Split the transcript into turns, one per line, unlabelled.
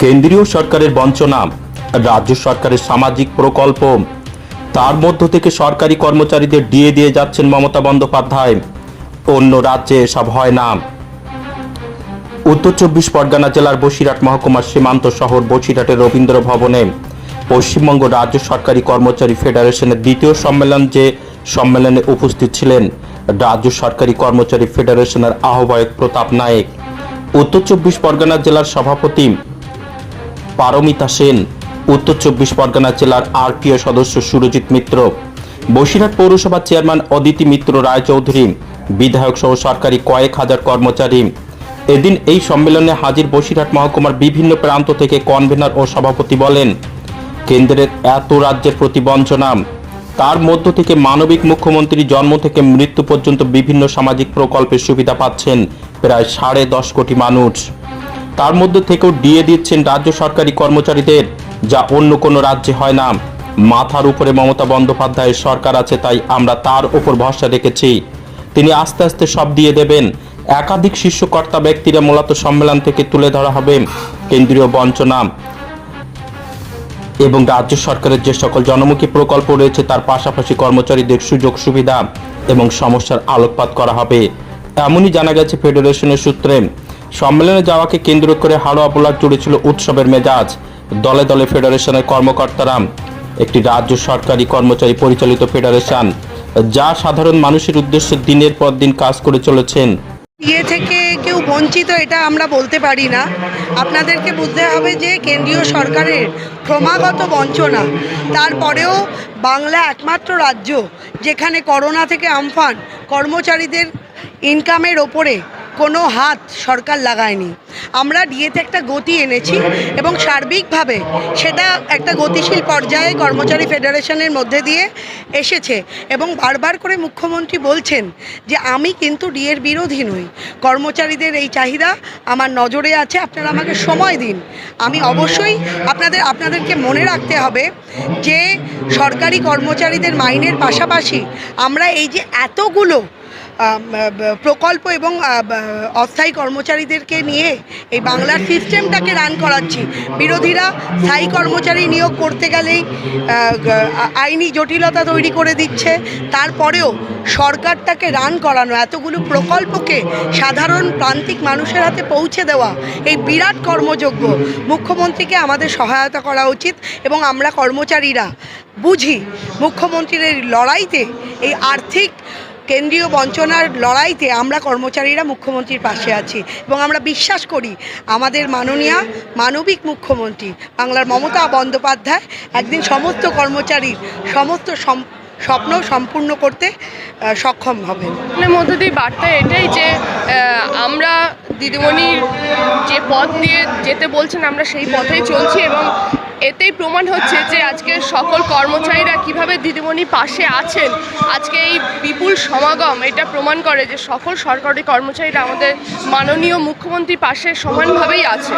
কেন্দ্রীয় সরকারের বঞ্চনা রাজ্য সরকারের সামাজিক প্রকল্প। তার মধ্য থেকে সরকারি কর্মচারীদের ডিএ দিয়ে যাচ্ছেন মমতা বন্দ্যোপাধ্যায়। অন্য রাজ্যে এসব হয় না। উত্তর চব্বিশ পরগনা জেলার বসিরহাট মহকুমার সীমান্ত শহর বসিরহাটের রবীন্দ্র ভবনে পশ্চিমবঙ্গ রাজ্য সরকারি কর্মচারী ফেডারেশনের দ্বিতীয় সম্মেলন যে সম্মেলনে উপস্থিত ছিলেন রাজ্য সরকারি কর্মচারী ফেডারেশনের আহ্বায়ক প্রতাপ নায়েক। উত্তর চব্বিশ পরগনা জেলার সভাপতি পারমিতা সেন। উত্তর চব্বিশ পরগনা জেলার আরপিও সদস্য সুরজিৎ মিত্র। বসিরহাট পৌরসভার চেয়ারম্যান অদিতি মিত্র রায়চৌধুরী বিধায়ক সহ সরকারি কয়েক হাজার কর্মচারী। এদিন এই সম্মেলনে হাজির বসিরহাট মহকুমার বিভিন্ন প্রান্ত থেকে কনভেনার ও সভাপতি বলেন, কেন্দ্রের এত রাজ্যের প্রতি বঞ্চনা। তার মধ্য থেকে মানবিক মুখ্যমন্ত্রী জন্ম থেকে মৃত্যু পর্যন্ত বিভিন্ন সামাজিক প্রকল্পের সুবিধা পাচ্ছেন প্রায় সাড়ে দশ কোটি মানুষ। তার মধ্যে থেকেও ডিএ দিচ্ছেন রাজ্য সরকারি কর্মচারীদের, যা অন্য কোনো রাজ্যে হয় না। মাথার উপরে মমতা বন্দ্যোপাধ্যায়ের সরকার আছে, তাই আমরা তার উপর ভরসা রেখেছি। তিনি আস্তে আস্তে সব দিয়ে দেবেন। একাধিক শীর্ষকর্তা ব্যক্তিরা মূলত সম্মেলন থেকে তুলে ধরা হবে কেন্দ্রীয় বঞ্চনা এবং রাজ্য সরকারের যে সকল জনমুখী প্রকল্প রয়েছে, তার পাশাপাশি কর্মচারীদের সুযোগ সুবিধা এবং সমস্যার আলোকপাত করা হবে। এমনই জানা গেছে ফেডারেশনের সূত্রে। সম্মেলনে যাওয়াকে কেন্দ্র করে হাড়োয়া বোলার জুড়ে ছিল উৎসবের মেজাজ। দলে দলে ফেডারেশনের কর্মকর্তারা, একটি রাজ্য সরকারি কর্মচারী পরিচালিত ফেডারেশন, যা সাধারণ মানুষের উদ্দেশ্যে দিনের পর দিন কাজ করে চলেছেন।
ইয়ে থেকে কেউ বঞ্চিত, এটা আমরা বলতে পারি না। আপনাদেরকে বুঝতে হবে যে কেন্দ্রীয় সরকারের ক্রমাগত বঞ্চনা, তারপরেও বাংলা একমাত্র রাজ্য যেখানে করোনা থেকে আমফান কর্মচারীদের ইনকামের ওপরে কোনো হাত সরকার লাগায়নি। আমরা ডিএতে একটা গতি এনেছি এবং সার্বিকভাবে সেটা একটা গতিশীল পর্যায়ে কর্মচারী ফেডারেশনের মধ্যে দিয়ে এসেছে এবং বারবার করে মুখ্যমন্ত্রী বলছেন যে, আমি কিন্তু ডিএর বিরোধী নই। কর্মচারীদের এই চাহিদা আমার নজরে আছে, আপনারা আমাকে সময় দিন। আমি অবশ্যই আপনাদের, আপনাদেরকে মনে রাখতে হবে যে, সরকারি কর্মচারীদের মাইনের পাশাপাশি আমরা এই যে এতগুলো প্রকল্প এবং অস্থায়ী কর্মচারীদেরকে নিয়ে এই বাংলার সিস্টেমটাকে রান করাচ্ছি। বিরোধীরা স্থায়ী কর্মচারী নিয়োগ করতে গেলেই আইনি জটিলতা তৈরি করে দিচ্ছে। তারপরেও সরকারটাকে রান করানো, এতগুলো প্রকল্পকে সাধারণ প্রান্তিক মানুষের হাতে পৌঁছে দেওয়া, এই বিরাট কর্মযোগ্য মুখ্যমন্ত্রীকে আমাদের সহায়তা করা উচিত এবং আমরা কর্মচারীরা বুঝি মুখ্যমন্ত্রীর এই লড়াইতে এই আর্থিক কেন্দ্রীয় বঞ্চনার লড়াইতে আমরা কর্মচারীরা মুখ্যমন্ত্রীর পাশে আছি এবং আমরা বিশ্বাস করি আমাদের মাননীয়া মানবিক মুখ্যমন্ত্রী বাংলার মমতা বন্দ্যোপাধ্যায় একদিন সমস্ত কর্মচারীর সমস্ত সম- স্বপ্ন সম্পূর্ণ করতে সক্ষম হবেন।
মধ্য দিয়ে বার্তা এটাই যে আমরা দিদিমণির যে পথ দিয়ে যেতে বলছেন, আমরা সেই পথেই চলছি এবং এতেই প্রমাণ হচ্ছে যে আজকে সকল কর্মচারীরা কীভাবে দিদিমণি পাশে আছেন। আজকে এই বিপুল সমাগম, এটা প্রমাণ করে যে সকল সরকারি কর্মচারীরা আমাদের মাননীয় মুখ্যমন্ত্রী পাশে সমানভাবেই আছে।